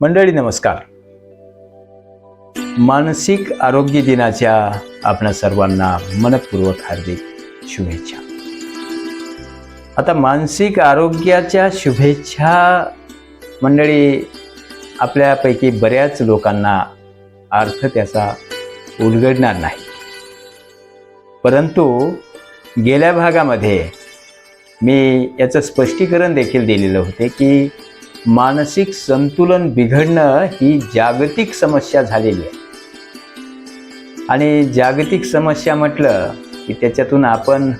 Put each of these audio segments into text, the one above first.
मंडळी नमस्कार. मानसिक आरोग्य दिनाच्या आपणा सर्वांना मनपूर्वक हार्दिक शुभेच्छा. आता मानसिक आरोग्याच्या शुभेच्छा मंडळी आपल्यापैकी बऱ्याच लोकांना अर्थ त्याचा उलगडणार नाही. परंतु गेल्या भागामध्ये मी याचं स्पष्टीकरण देखील दिलेलं होते की मानसिक संतुलन बिघडणं ही जागतिक समस्या झालेली आहे. आणि जागतिक समस्या म्हटलं की त्याच्यातून आपण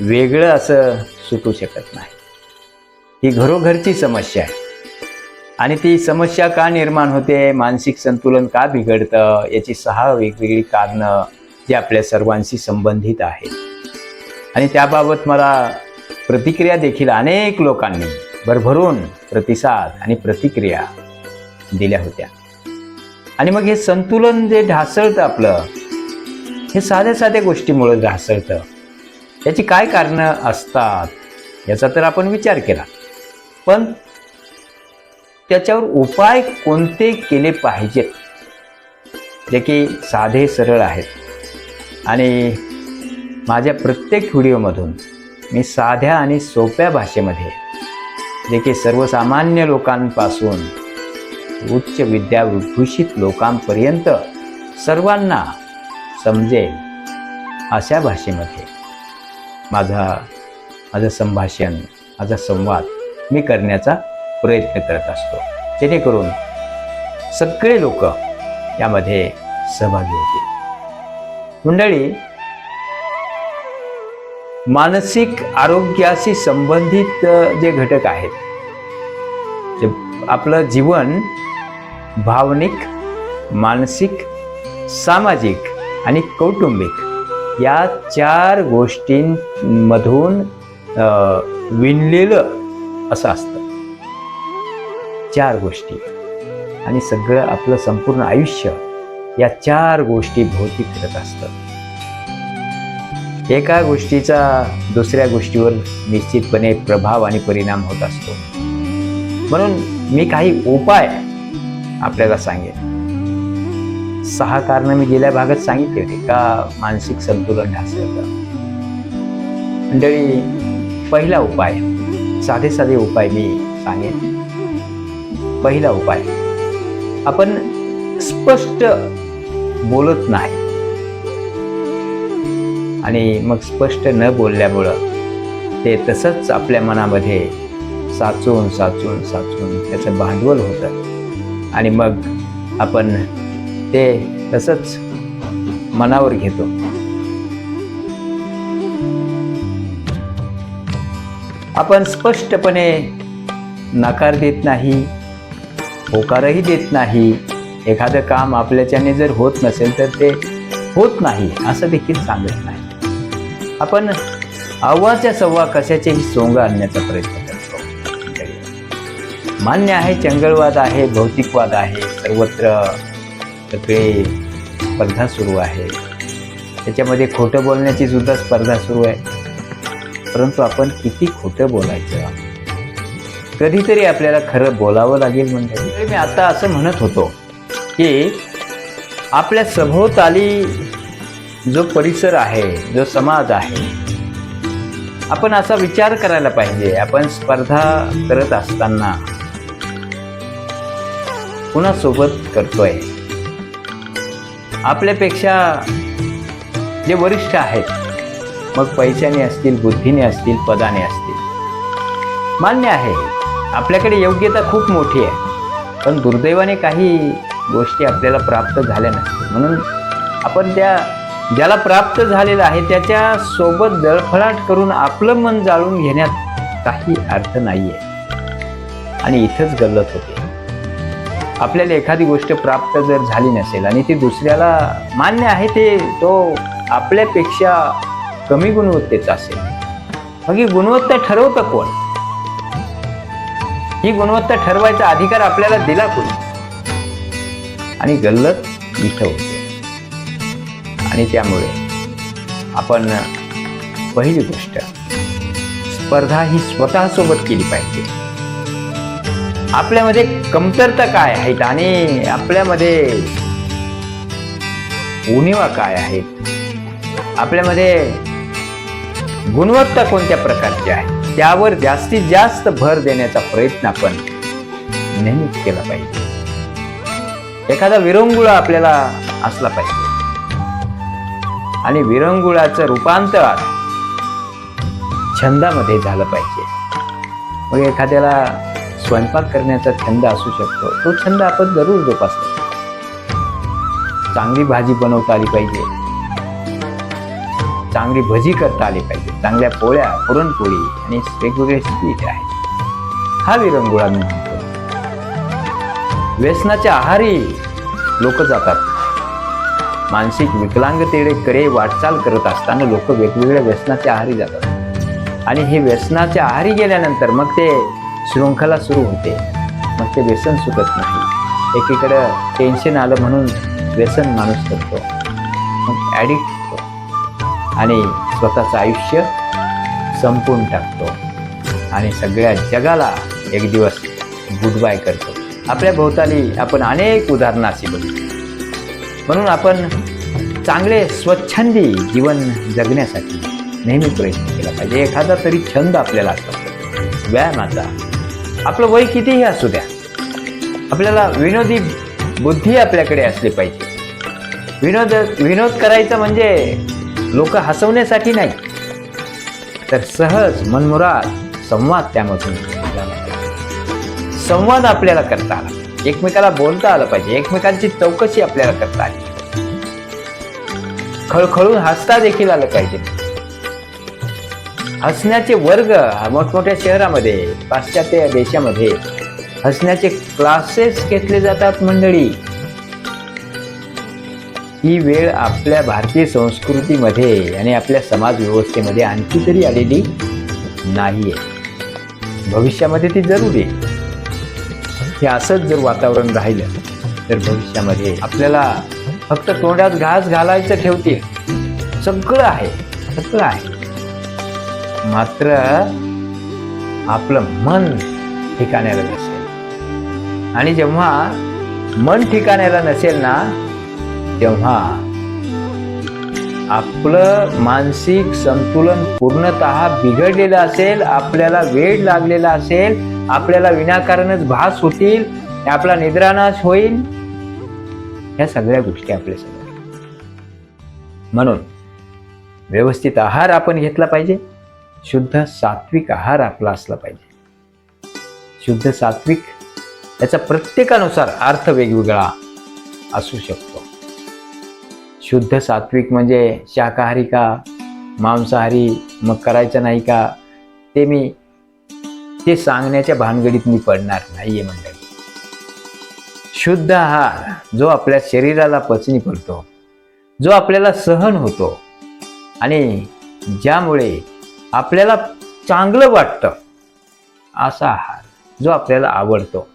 वेगळं असं सुटू शकत नाही. ही घरोघरची समस्या आहे. आणि ती समस्या का निर्माण होते? मानसिक संतुलन का बिघडतं? याची सहा वेगवेगळी कारणं जी आपल्या सर्वांशी संबंधित आहेत. आणि त्याबाबत मला प्रतिक्रिया देखील अनेक लोकांनी भरभरून प्रतिसाद आणि प्रतिक्रिया दिल्या होत्या. आणि मग हे संतुलन जे ढासळतं आपलं हे साध्या साध्या गोष्टीमुळे ढासळतं. त्याची काय कारणं असतात याचा तर आपण विचार केला. पण त्याच्यावर उपाय कोणते केले पाहिजेत? जे की साधे सरळ आहेत. आणि माझ्या प्रत्येक व्हिडिओमधून मी साध्या आणि सोप्या भाषेमध्ये जे की सर्वसामान्य लोकांपासून उच्च विद्याविभूषित लोकांपर्यंत सर्वांना समजेल अशा भाषेमध्ये. माझा माझं संभाषण माझा संवाद मी करण्याचा प्रयत्न करत असतो. जेणेकरून सगळे लोक यामध्ये सहभागी होतील. मंडळी मानसिक आरोग्याशी संबंधित जे घटक आहेत जे आपलं जीवन भावनिक मानसिक सामाजिक आणि कौटुंबिक या चार गोष्टींमधून विणलेलं असं असतं. चार गोष्टी. आणि सगळं आपलं संपूर्ण आयुष्य या चार गोष्टी भोवती फिरत असतं. एका गोष्टीचा दुसऱ्या गोष्टीवर निश्चितपणे प्रभाव आणि परिणाम होत असतो. म्हणून मी काही उपाय आपल्याला सांगेन. सहा कारणं मी गेल्या भागात सांगितली होती का मानसिक संतुलन ढासळतं. मंडळी पहिला उपाय साधे साधे उपाय मी सांगेन. पहिला उपाय आपण स्पष्ट बोलत नाही. आणि मग स्पष्ट न बोलल्यामुळं ते तसंच आपल्या मनामध्ये साचून साचून साचून त्याचं भांडवल होतं. आणि मग आपण ते तसंच मनावर घेतो. आपण स्पष्टपणे नकार देत नाही होकारही देत नाही. एखादं काम आपल्याच्याने जर होत नसेल तर ते होत नाही असं देखील सांगत नाही. आपण अव्वाच्या सव्वा कशाचेही सोंग आणण्याचा प्रयत्न करतो. मान्य आहे चंगळवाद आहे भौतिकवाद आहे सर्वत्र सगळे स्पर्धा सुरू आहे. त्याच्यामध्ये खोटं बोलण्याची सुद्धा स्पर्धा सुरू आहे. परंतु आपण किती खोटं बोलायचं? कधीतरी आपल्याला खरं बोलावं लागेल म्हणजे मी आता असं म्हणत होतो की आपल्या सभोवताली जो परिसर आहे जो समाज आहे आपण असा विचार करायला पाहिजे. आपण स्पर्धा करत असताना कुणासोबत करतोय? आपल्यापेक्षा जे वरिष्ठ आहेत मग पैशाने असतील बुद्धीने असतील पदाने असतील. मान्य आहे आपल्याकडे योग्यता खूप मोठी आहे. पण दुर्दैवाने काही गोष्टी आपल्याला प्राप्त झाल्या नसतील. म्हणून आपण त्या ज्याला प्राप्त झालेलं आहे त्याच्या सोबत दळफळाट करून आपलं मन जाळून घेण्यात काही अर्थ नाही आहे आणि इथंच गल्लत होते. आपल्याला एखादी गोष्ट प्राप्त जर झाली नसेल आणि ती दुसऱ्याला मान्य आहे ते तो आपल्यापेक्षा कमी गुणवत्तेचा असेल. मग ही गुणवत्ता ठरवतं कोण? ही गुणवत्ता ठरवायचा अधिकार आपल्याला दिला कोणी? आणि गल्लत इथं आणि त्यामुळे आपण पहिली गोष्ट स्पर्धा ही स्वतःसोबत केली पाहिजे. आपल्यामध्ये कमतरता काय आहेत आणि आपल्यामध्ये उणीवा काय आहेत आपल्यामध्ये गुणवत्ता कोणत्या प्रकारची आहे? त्यावर जास्तीत जास्त भर देण्याचा प्रयत्न आपण नेहमीच केला पाहिजे. एखादा विरंगुळा आपल्याला असला पाहिजे. आणि विरंगुळाचं रूपांतर छंदामध्ये झालं पाहिजे. मग एखाद्याला स्वयंपाक करण्याचा छंद असू शकतो. तो छंद आपण जरूर जोपासतो. चांगली भाजी बनवता आली पाहिजे. चांगली भजी करता आली पाहिजे. चांगल्या पोळ्या पुरणपोळी आणि वेगवेगळे स्वीट आहेत. हा विरंगुळा मी म्हणतो. व्यसनाच्या आहारी लोक जातात. मानसिक विकलांगतेकडे वाटचाल करत असताना लोक वेगवेगळ्या व्यसनाच्या आहारी जातात. आणि हे व्यसनाच्या आहारी गेल्यानंतर मग ते शृंखला सुरू होते. मग ते व्यसन सुटत नाही. एकीकडं टेन्शन आलं म्हणून व्यसन माणूस करतो. मग ॲडिक्ट होतो. आणि स्वतःचं आयुष्य संपून टाकतो. आणि सगळ्या जगाला एक दिवस गुड बाय करतो. आपल्या भोवताली आपण अनेक उदाहरणं अशी बघतो म्हणून आपण चांगले स्वच्छंदी जीवन जगण्यासाठी नेहमी प्रयत्न केला पाहिजे. एखादा तरी छंद आपल्याला असतो. व्यायामाचा. आपलं वय कितीही असू द्या आपल्याला विनोदी बुद्धी आपल्याकडे असली पाहिजे. विनोद विनोद करायचा म्हणजे लोक हसवण्यासाठी नाही तर सहज मनमुराद संवाद त्यामधून. संवाद आपल्याला करता आला. एकमेकाला बोलता आलं पाहिजे. एकमेकांची चौकशी आपल्याला करता आली खळखळून हसता देखील आलं पाहिजे. हसण्याचे वर्ग मोठमोठ्या शहरामध्ये पाश्चात्य देशामध्ये हसण्याचे क्लासेस घेतले जातात मंडळी. ही वेळ आपल्या भारतीय संस्कृतीमध्ये आणि आपल्या समाज व्यवस्थेमध्ये आणखी तरी आलेली नाहीये. भविष्यामध्ये ती जरूर आहे. हे असंच जर वातावरण राहिलं तर भविष्यामध्ये आपल्याला फक्त तोंडात घास घालायचं ठेवतील. सगळं आहे सगळं आहे. मात्र आपलं मन ठिकाण्याला नसेल. आणि जेव्हा मन ठिकाण्याला नसेल ना तेव्हा आपलं मानसिक संतुलन पूर्णत बिघडलेलं असेल आपल्याला वेळ लागलेला असेल आपल्याला विनाकारणच भास होतील आपला निद्रानाश होईल. ह्या सगळ्या गोष्टी आपल्यासमोर. म्हणून व्यवस्थित आहार आपण घेतला पाहिजे. शुद्ध सात्विक आहार आपला असला पाहिजे. शुद्ध सात्विक याचा प्रत्येकानुसार अर्थ वेगवेगळा असू शकतो. शुद्ध सात्विक म्हणजे शाकाहारी का मांसाहारी मग करायचं नाही का ते मी ते सांगण्याच्या भानगडीत मी पडणार नाहीये मंडळी. शुद्ध आहार जो आपल्या शरीराला पचनी पडतो जो आपल्याला सहन होतो आणि ज्यामुळे आपल्याला चांगलं वाटतं असा आहार जो आपल्याला आवडतो.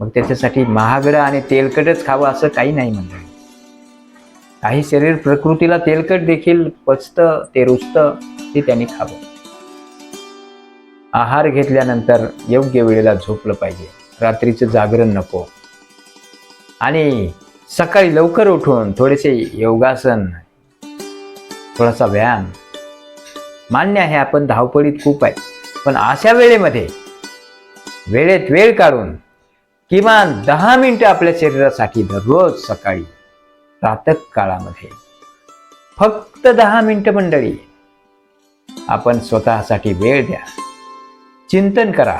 मग त्याच्यासाठी महागडं आणि तेलकटच खावं असं काही नाही मंडळी. काही शरीर प्रकृतीला तेलकट देखील पचतं ते रुचतं ते त्यांनी खावं. आहार घेतल्यानंतर योग्य वेळेला झोपलं पाहिजे. रात्रीचं जागरण नको. आणि सकाळी लवकर उठून थोडेसे योगासन थोडासा व्यायाम. मान्य आहे आपण धावपळीत खूप आहे. पण अशा वेळेमध्ये वेळेत वेळ काढून किमान दहा मिनटं आपल्या शरीरासाठी दररोज सकाळी प्रातः काळामध्ये. फक्त दहा मिनिटं मंडळी आपण स्वतःसाठी वेळ द्या. चिंतन करा.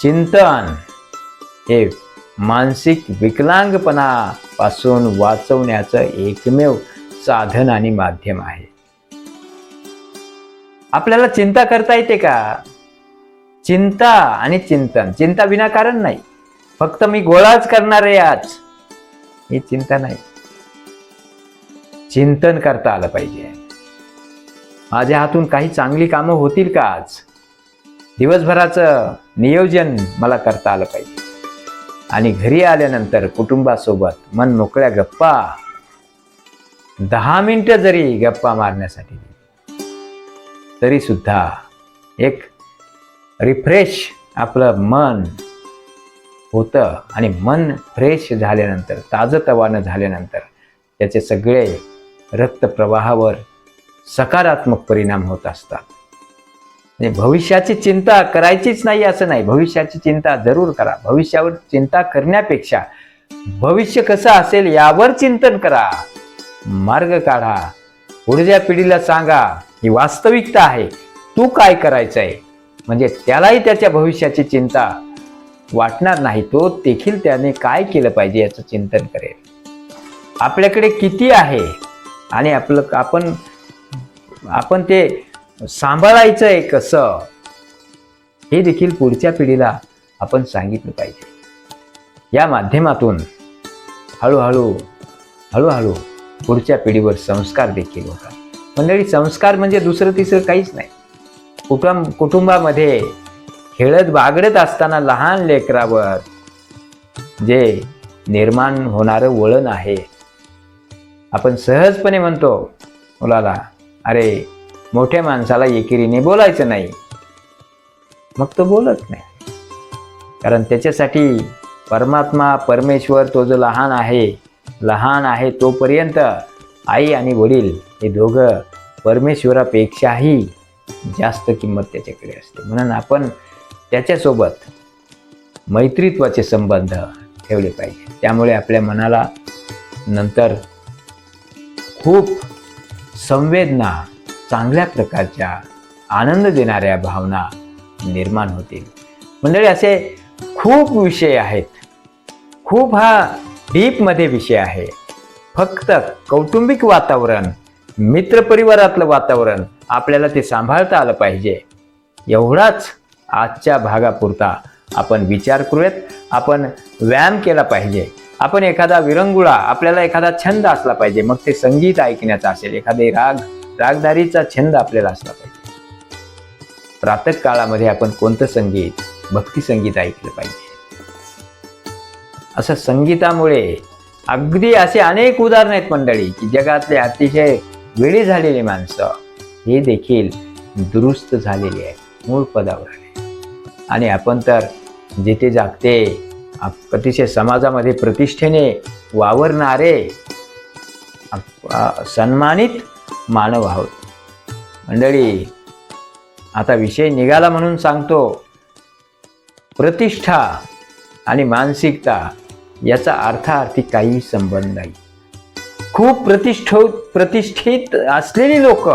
चिंतन हे मानसिक विकलांगपणापासून वाचवण्याचं एकमेव साधन आणि माध्यम आहे. आपल्याला चिंता करता येते का? चिंता आणि चिंतन. चिंता विनाकारण नाही. फक्त मी गोळाच करणार आहे आज. ही चिंता नाही. चिंतन करता आलं पाहिजे. माझ्या हातून काही चांगली कामं होतील का आज? दिवसभराचं नियोजन मला करता आलं पाहिजे. आणि घरी आल्यानंतर कुटुंबासोबत मन मोकळ्या गप्पा दहा मिनिटं जरी गप्पा मारण्यासाठी तरी सुद्धा एक रिफ्रेश आपलं मन होतं आणि मन फ्रेश झाल्यानंतर ताजतवानं झाल्यानंतर त्याचे सगळे रक्तप्रवाहावर सकारात्मक परिणाम होत असतात. म्हणजे भविष्याची चिंता करायचीच नाही असं नाही. भविष्याची चिंता जरूर करा. भविष्यावर चिंता करण्यापेक्षा भविष्य कसं असेल यावर चिंतन करा. मार्ग काढा. पुढच्या पिढीला सांगा ही वास्तविकता आहे. तू काय करायचं आहे म्हणजे त्यालाही त्याच्या भविष्याची चिंता वाटणार नाही. तो देखील त्याने काय केलं पाहिजे याचं चिंतन करेल. आपल्याकडे किती आहे? आणि आपलं आपण आपण ते सांभाळायचं आहे कसं हे देखील पुढच्या पिढीला आपण सांगितलं पाहिजे. या माध्यमातून हळूहळू हळूहळू पुढच्या पिढीवर संस्कार देखील होतात. मंडळी संस्कार म्हणजे दुसरं तिसरं काहीच नाही. कुटुंब कुटुंबामध्ये खेळत बागडत असताना लहान लेकरावर जे निर्माण होणारं वळण आहे आपण सहजपणे म्हणतो मुलाला अरे मोठ्या माणसाला एकेरीने बोलायचं नाही. मग तो बोलत नाही. कारण त्याच्यासाठी परमात्मा परमेश्वर तो जो लहान आहे लहान आहे तोपर्यंत आई आणि वडील हे दोघं परमेश्वरापेक्षाही जास्त किंमत त्याच्याकडे असते. म्हणून आपण त्याच्यासोबत मैत्रित्वाचे संबंध ठेवले पाहिजे. त्यामुळे आपल्या मनाला नंतर खूप संवेदना चांगल्या प्रकारच्या आनंद देणाऱ्या भावना निर्माण होतील. मंडळी असे खूप विषय आहेत. खूप हा डीपमध्ये विषय आहे. फक्त कौटुंबिक वातावरण मित्रपरिवारातलं वातावरण आपल्याला ते सांभाळता आलं पाहिजे. एवढाच आजच्या भागापुरता आपण विचार करूयात. आपण व्यायाम केला पाहिजे. आपण एखादा विरंगुळा आपल्याला एखादा छंद असला पाहिजे. मग ते संगीत ऐकण्याचा असेल एखादे राग रागदारीचा छंद आपल्याला असला पाहिजे. प्रातः काळामध्ये आपण कोणतं संगीत भक्ती संगीत ऐकलं पाहिजे? असं संगीतामुळे अगदी असे अनेक उदाहरण आहेत मंडळी की जगातले अतिशय वेळी झालेली माणसं हे देखील दुरुस्त झालेली आहेत मूळ पदावर आले आणि आपण तर जिथे जागते अतिशय समाजामध्ये प्रतिष्ठेने वावरणारे सन्मानित मानव आहोत. मंडळी आता विषय निघाला म्हणून सांगतो. प्रतिष्ठा आणि मानसिकता याचा अर्थार्थी काही संबंध नाही. खूप प्रतिष्ठ प्रतिष्ठित असलेली लोक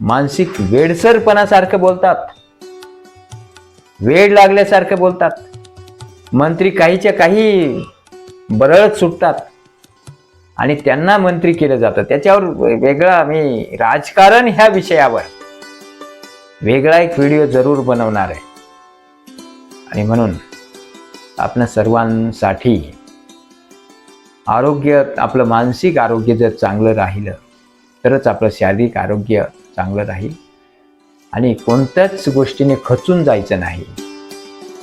मानसिक वेडसरपणासारखं बोलतात. वेड लागल्यासारखं बोलतात. मंत्री काहीच्या काही बरळत सुटतात. आणि त्यांना मंत्री केलं जातं. त्याच्यावर वेगळा मी राजकारण ह्या विषयावर वेगळा एक व्हिडिओ जरूर बनवणार आहे. आणि म्हणून आपण सर्वांसाठी आरोग्य आपलं मानसिक आरोग्य जर चांगलं राहिलं तरच आपलं शारीरिक आरोग्य चांगलं राहील. आणि कोणत्याच गोष्टीने खचून जायचं नाही.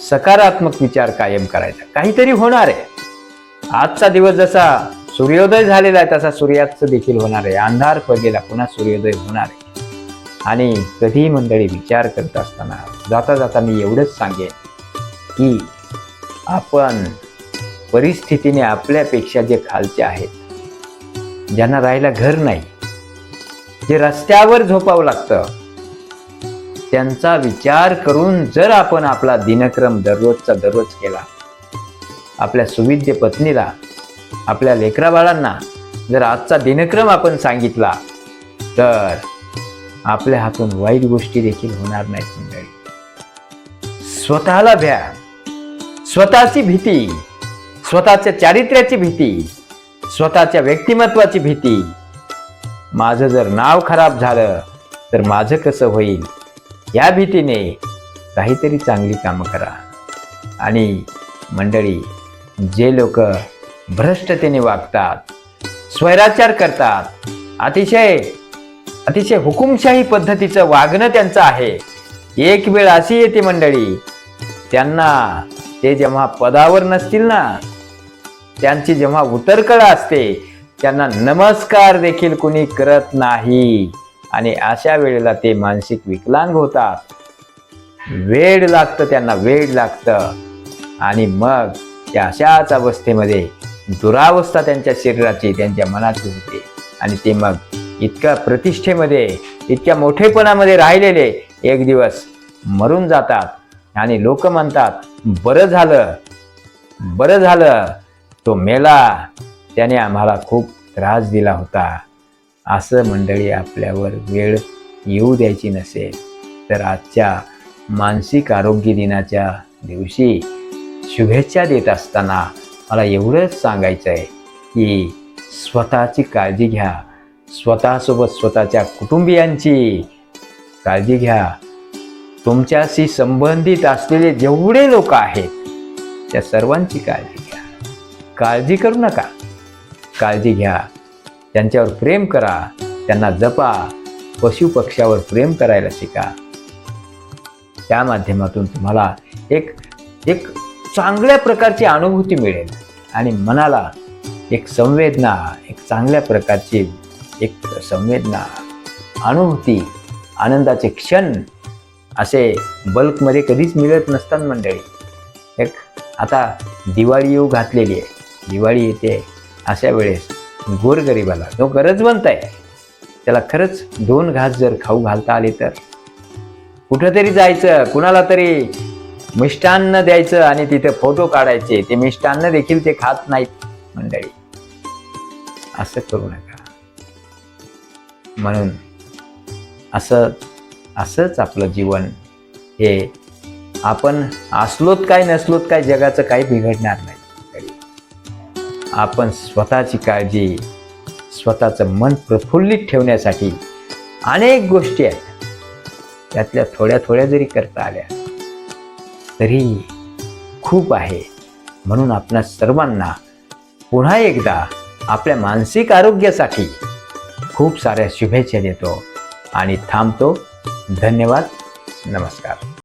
सकारात्मक विचार कायम करायचा. काहीतरी होणार आहे. आजचा दिवस जसा सूर्योदय झालेला आहे तसा सूर्यास्त देखील होणार आहे. अंधार पडलेला पुन्हा सूर्योदय होणार आहे. आणि कधीही मंडळी विचार करत असताना जाता जाता मी एवढंच सांगेन की आपण परिस्थितीने आपल्यापेक्षा जे खालचे आहेत ज्यांना राहायला घर नाही जे रस्त्यावर झोपावं लागतं त्यांचा विचार करून जर आपण आपला दिनक्रम दररोजचा दररोज केला आपल्या सुविद्य पत्नीला आपल्या लेकराबाळांना जर आजचा दिनक्रम आपण सांगितला तर आपल्या हातून वाईट गोष्टी देखील होणार नाहीत मंडळी. स्वतःला भ्या. स्वतःची भीती स्वतःच्या चारित्र्याची भीती स्वतःच्या व्यक्तिमत्वाची भीती. माझं जर नाव खराब झालं तर माझं कसं होईल? या भीतीने काहीतरी चांगली कामं करा. आणि मंडळी जे लोक भ्रष्टतेने वागतात स्वैराचार करतात. अतिशय अतिशय हुकुमशाही पद्धतीचं वागणं त्यांचं आहे. एक वेळ अशी येते मंडळी त्यांना ते जेव्हा पदावर नसतील ना त्यांची जेव्हा उतरकळा असते त्यांना नमस्कार देखील कुणी करत नाही. आणि अशा वेळेला ते मानसिक विकलांग होतात. वेळ लागतं त्यांना वेळ लागतं. आणि मग त्या अशाच अवस्थेमध्ये दुरावस्था त्यांच्या शरीराची त्यांच्या मनाची होते. आणि ते मग इतक्या प्रतिष्ठेमध्ये इतक्या मोठेपणामध्ये राहिलेले एक दिवस मरून जातात. आणि लोक म्हणतात बरं झालं बरं झालं. तो मेला त्याने आम्हाला खूप त्रास दिला होता. असं मंडळी आपल्यावर वेळ येऊ द्यायची नसेल तर आजच्या मानसिक आरोग्य दिनाच्या दिवशी शुभेच्छा देत असताना मला एवढंच सांगायचं आहे की स्वतःची काळजी घ्या. स्वतःसोबत स्वतःच्या कुटुंबियांची काळजी घ्या. तुमच्याशी संबंधित असलेले जेवढे लोक आहेत त्या सर्वांची काळजी घ्या. काळजी करू नका. काळजी घ्या. त्यांच्यावर प्रेम करा. त्यांना जपा. पशुपक्ष्यावर प्रेम करायला शिका. त्या माध्यमातून तुम्हाला एक एक चांगल्या प्रकारची अनुभूती मिळेल. आणि मनाला एक संवेदना एक चांगल्या प्रकारची एक संवेदना अनुभूती आनंदाचे क्षण असे बल्कमध्ये कधीच मिळत नसतात मंडळी. एक आता दिवाळी येऊ घातलेली आहे. दिवाळी येते अशा वेळेस गोरगरिबाला जो गरजवंत आहे त्याला खरंच दोन घास जर खाऊ घालता आले तर? कुठंतरी जायचं कुणाला तरी मिष्टान्न द्यायचं आणि तिथे फोटो काढायचे. ते मिष्टान्न देखील ते खात नाहीत मंडळी. असं करू नका. म्हणून असं असंच आपलं जीवन हे आपण असलोत काय नसलोत काय जगाचं काही बिघडणार नाही आपण स्वतःची काळजी स्वतःचं मन प्रफुल्लित ठेवण्यासाठी अनेक गोष्टी आहेत. त्यातल्या थोड्या थोड्या जरी करता आल्या तरी खूप आहे. म्हणून आपणा सर्वांना पुन्हा एकदा आपल्या मानसिक आरोग्यासाठी खूप साऱ्या शुभेच्छा देतो आणि थांबतो. धन्यवाद. नमस्कार.